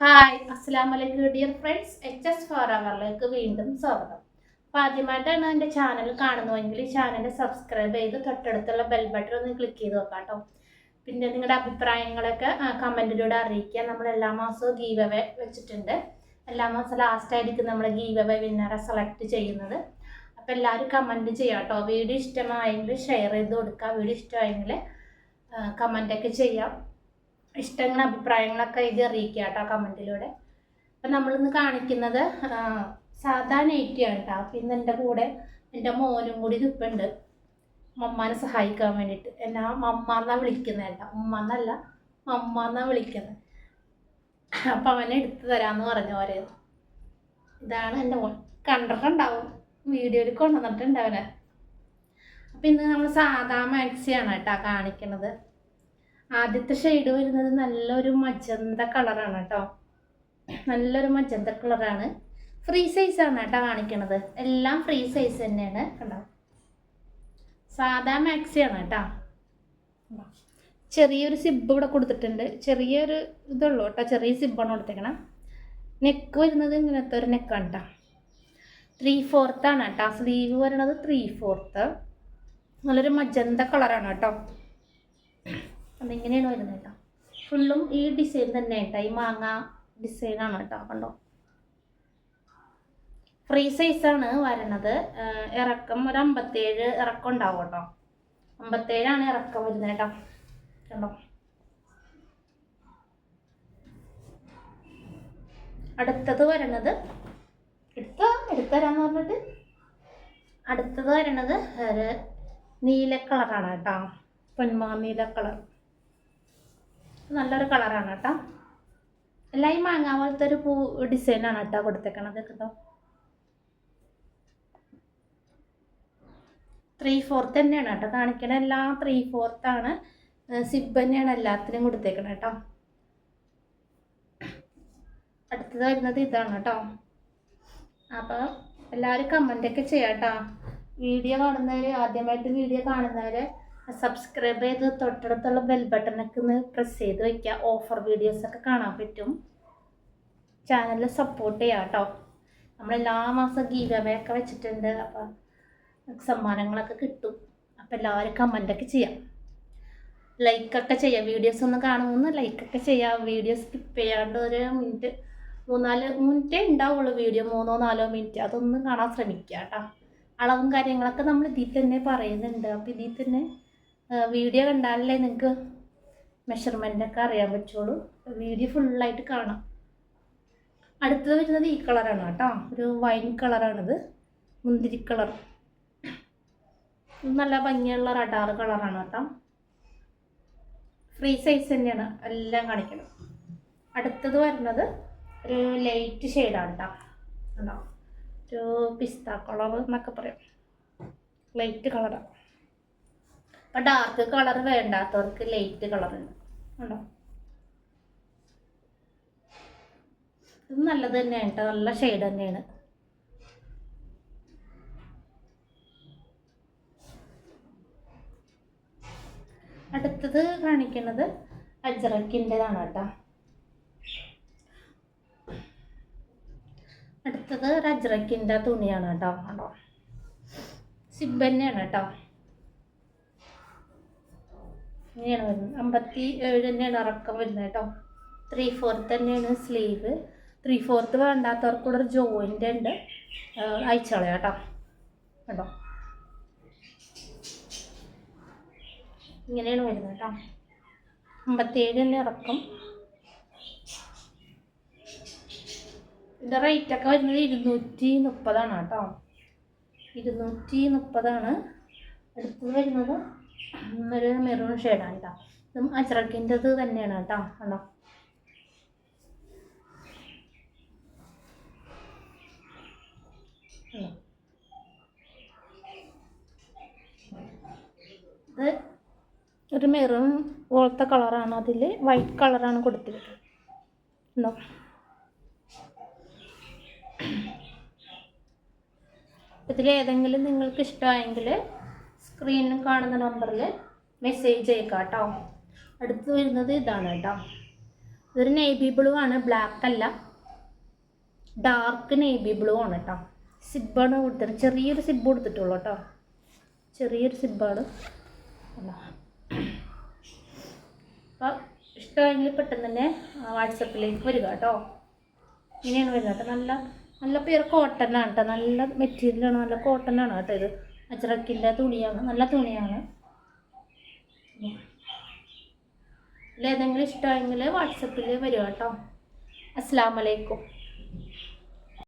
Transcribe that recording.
Hi അസ്സാം വലൈക്കും dear friends H S four അവറിലേക്ക് വീണ്ടും സ്വാഗതം. അപ്പോൾ ആദ്യമായിട്ടാണ് എന്റെ ചാനൽ കാണുന്നതെങ്കിൽ ചാനൽ സബ്സ്ക്രൈബ് ചെയ്ത് തൊട്ടടുത്തുള്ള ബെൽ ബട്ടൺ ഒന്ന് ക്ലിക്ക് ചെയ്ത് നോക്കാം കേട്ടോ പിന്നെ നിങ്ങളുടെ അഭിപ്രായങ്ങളൊക്കെ കമന്റിലൂടെ അറിയിക്കുക. നമ്മൾ എല്ലാ മാസവും ഗീവ് വെച്ചിട്ടുണ്ട്. എല്ലാ മാസം ലാസ്റ്റ് ആയിരിക്കും നമ്മൾ ഗീവ് വിന്നറെ സെലക്ട് ചെയ്യുന്നത്. അപ്പോൾ എല്ലാവരും കമന്റ് ചെയ്യാം കേട്ടോ വീഡിയോ ഇഷ്ടമായെങ്കിൽ ഷെയർ ചെയ്ത് കൊടുക്കുക. വീഡിയോ ഇഷ്ടമായെങ്കിൽ കമന്റൊക്കെ ചെയ്യാം. ഇഷ്ടങ്ങൾ അഭിപ്രായങ്ങളൊക്കെ ഇത് അറിയിക്കുക കേട്ടോ കമന്റിലൂടെ. അപ്പം നമ്മളിന്ന് കാണിക്കുന്നത് സാധാ നൈറ്റിയാണ് കേട്ടോ. അപ്പം ഇന്ന് എന്റെ കൂടെ എന്റെ മോനും കൂടി നിൽപ്പുണ്ട് മമ്മാനെ സഹായിക്കാൻ വേണ്ടിയിട്ട്. എന്നാ മമ്മ എന്നാ വിളിക്കുന്നത് കേട്ടോ. ഉമ്മ എന്നല്ല മമ്മ എന്നാ വിളിക്കുന്നത്. അപ്പം അവനെ എടുത്തു തരാമെന്ന് പറഞ്ഞു ഓരോ. ഇതാണ് എന്റെ മോൻ. കണ്ടിട്ടുണ്ടാവും. വീഡിയോയിൽ കൊണ്ടുവന്നിട്ടുണ്ട് അവനെ അപ്പം ഇന്ന് നമ്മൾ സാധാ മാക്സിയാണ് കേട്ടോ കാണിക്കുന്നത്. ആദ്യത്തെ ഷെയ്ഡ് വരുന്നത് നല്ലൊരു മജന്ത കളറാണ് കേട്ടോ നല്ലൊരു മജന്ത കളറാണ് ഫ്രീ സൈസ് ആണ് കേട്ടോ കാണിക്കണത്. എല്ലാം ഫ്രീ സൈസ് തന്നെയാണ് കണ്ടോ? സാധാ ആണ് കേട്ടോ? ചെറിയൊരു സിബ് ഇവിടെ കൊടുത്തിട്ടുണ്ട്. ചെറിയൊരു ഇതുള്ളൂ കേട്ടോ ചെറിയ സിബാണ് കൊടുത്തേക്കണം. നെക്ക് വരുന്നത് ഇങ്ങനത്തെ ഒരു നെക്കാണ് കേട്ടോ ത്രീ ഫോർത്താണ് കേട്ടോ സ്ലീവ് വരണത് ത്രീ ഫോർത്ത് നല്ലൊരു മജന്ത കളറാണ് കേട്ടോ അതിങ്ങനെയാണ് വരുന്നത് കേട്ടോ? ഫുള്ളും ഈ ഡിസൈൻ തന്നെ കേട്ടോ. ഈ മാങ്ങ ഡിസൈനാണ് കേട്ടോ കണ്ടോ? ഫ്രീ സൈസാണ് വരണത്. ഇറക്കം ഒരു അമ്പത്തേഴ് ഇറക്കം ഉണ്ടാവും കേട്ടോ. അമ്പത്തേഴാണ് ഇറക്കം വരുന്നത് കേട്ടോ. കണ്ടോ? അടുത്തത് വരണത് എടുത്ത എടുത്തരാന്ന് പറഞ്ഞിട്ട് അടുത്തത് വരണത് ഒരു നീല കളറാണ് കേട്ടോ. പൊന്മാ നീല കളർ. നല്ലൊരു കളറാണ് കേട്ടോ. എല്ലാം ഈ മാങ്ങ പോലത്തെ ഒരു പൂ ഡിസൈനാണ് കേട്ടോ കൊടുത്തേക്കണത് കേട്ടോ. ത്രീ ഫോർത്ത് തന്നെയാണ് കേട്ടോ കാണിക്കണ. എല്ലാം ത്രീ ഫോർത്താണ് സിബ് തന്നെയാണ് എല്ലാത്തിനും കൊടുത്തേക്കണത് കേട്ടോ. അടുത്തത് വരുന്നത് ഇതാണ് കേട്ടോ. അപ്പോൾ എല്ലാവരും കമന്റൊക്കെ ചെയ്യാം കേട്ടോ. വീഡിയോ കാണുന്നവർ ആദ്യമായിട്ട് വീഡിയോ കാണുന്നവർ സബ്സ്ക്രൈബ് ചെയ്ത് തൊട്ടടുത്തുള്ള ബെൽ ബട്ടണൊക്കെ ഒന്ന് പ്രസ് ചെയ്ത് വയ്ക്കുക ഓഫർ വീഡിയോസൊക്കെ കാണാൻ പറ്റും. ചാനൽ സപ്പോർട്ട് ചെയ്യാം കേട്ടോ നമ്മൾ എല്ലാ മാസം ഗീവമയൊക്കെ വെച്ചിട്ടുണ്ട്. അപ്പോൾ സമ്മാനങ്ങളൊക്കെ കിട്ടും. അപ്പോൾ എല്ലാവരും കമന്റൊക്കെ ചെയ്യാം. ലൈക്കൊക്കെ ചെയ്യാം. വീഡിയോസ് ഒന്ന് കാണുമെന്ന് ലൈക്കൊക്കെ ചെയ്യാം. വീഡിയോ സ്കിപ്പ് ചെയ്യാണ്ട് ഒരു മിനിറ്റ് മൂന്നാൽ മിനിറ്റേ ഉണ്ടാവുള്ളൂ വീഡിയോ മൂന്നോ നാലോ മിനിറ്റ് അതൊന്നും കാണാൻ ശ്രമിക്കുക കേട്ടോ അളവും കാര്യങ്ങളൊക്കെ നമ്മൾ ഇതിൽ തന്നെ പറയുന്നുണ്ട്. അപ്പോൾ ഇതിൽ തന്നെ വീഡിയോ കണ്ടാലല്ലേ നിങ്ങൾക്ക് മെഷർമെന്റൊക്കെ അറിയാൻ പറ്റുള്ളൂ. വീഡിയോ ഫുള്ളായിട്ട് കാണാം. അടുത്തത് വരുന്നത് ഈ കളറാണ് കേട്ടോ. ഒരു വൈൻ കളറാണിത് മുന്തിരി കളർ നല്ല ഭംഗിയുള്ള റഡാർ കളറാണ് കേട്ടോ. ഫ്രീ സൈസ് തന്നെയാണ്. എല്ലാം കാണിക്കണം. അടുത്തത് വരുന്നത് ഒരു ലൈറ്റ് ഷെയ്ഡാണ് കേട്ടോ. ഒരു പിസ്ത കളർ എന്നൊക്കെ പറയാം. ലൈറ്റ് കളറാണ് അപ്പം ഡാർക്ക് കളർ വേണ്ടാത്തവർക്ക് ലൈറ്റ് കളർ ഉണ്ട്. ഇത് നല്ലത് തന്നെയാണ് കേട്ടോ നല്ല ഷെയ്ഡ് തന്നെയാണ്. അടുത്തത് കാണിക്കുന്നത് അജറക്കിന്റെതാണ് കേട്ടോ അടുത്തത് ഒരു അജ്രക്കിന്റെ തുണിയാണ് കേട്ടോ കണ്ടോ സിബ് തന്നെയാണ് കേട്ടോ ഇങ്ങനെയാണ് വരുന്നത്. അമ്പത്തി ഏഴ് തന്നെയാണ് ഇറക്കം വരുന്നത് കേട്ടോ. ത്രീ ഫോർത്ത് തന്നെയാണ് സ്ലീവ്. ത്രീ ഫോർത്ത് വേണ്ടാത്തവർക്കൂടെ ഒരു ജോയിന്റ് ഉണ്ട്. അയച്ചോളാം കേട്ടോ. കേട്ടോ ഇങ്ങനെയാണ് വരുന്നത് കേട്ടോ. അമ്പത്തിയേഴ് തന്നെ ഇറക്കം ഇതിന്റെ റേറ്റൊക്കെ വരുന്നത് ഇരുന്നൂറ്റി മുപ്പതാണ് കേട്ടോ. ഇരുന്നൂറ്റി മുപ്പതാണ് അടുത്തത് വരുന്നത് ഒരു മെറൂൺ ഷെയ്ഡാണ് കേട്ടോ ഇതും അച്ചറക്കിന്റെത് തന്നെയാണ് കേട്ടോ കണ്ടോ? ഇത് ഒരു മെറൂൺ പോലത്തെ കളറാണ്. അതിൽ വൈറ്റ് കളറാണ് കൊടുത്തിരിക്കുന്നത്. ഉണ്ടോ ഇതിൽ ഏതെങ്കിലും നിങ്ങൾക്ക് ഇഷ്ടമായെങ്കിൽ സ്ക്രീനിൽ കാണുന്ന നമ്പറിൽ മെസ്സേജ് അയക്കാം കേട്ടോ അടുത്ത് വരുന്നത് ഇതാണ് കേട്ടോ ഇതൊരു നേവി ബ്ലൂ ആണ്. ബ്ലാക്ക് അല്ല. ഡാർക്ക് നേവി ബ്ലൂ ആണ് കേട്ടോ സിബാണ് കൊടുത്തത്. ചെറിയൊരു സിബ് കൊടുത്തിട്ടുള്ളൂ കേട്ടോ ചെറിയൊരു സിബാണ് അപ്പോൾ ഇഷ്ടമെങ്കിൽ പെട്ടെന്ന് തന്നെ വാട്സപ്പിലേക്ക് വരിക കേട്ടോ ഇങ്ങനെയാണ് വരുന്നത് കേട്ടോ നല്ല നല്ല പേര് ആണ് കേട്ടോ നല്ല മെറ്റീരിയലാണ് നല്ല കോട്ടൺ ആണ് കേട്ടോ ഇത്. അജ്രക്കിന്റെ തുണിയാണ്. നല്ല തുണിയാണ്. ഏതെങ്കിലും ഇഷ്ടമെങ്കിൽ വാട്സപ്പിൽ വരിക കേട്ടോ. അസ്സാം വലൈക്കും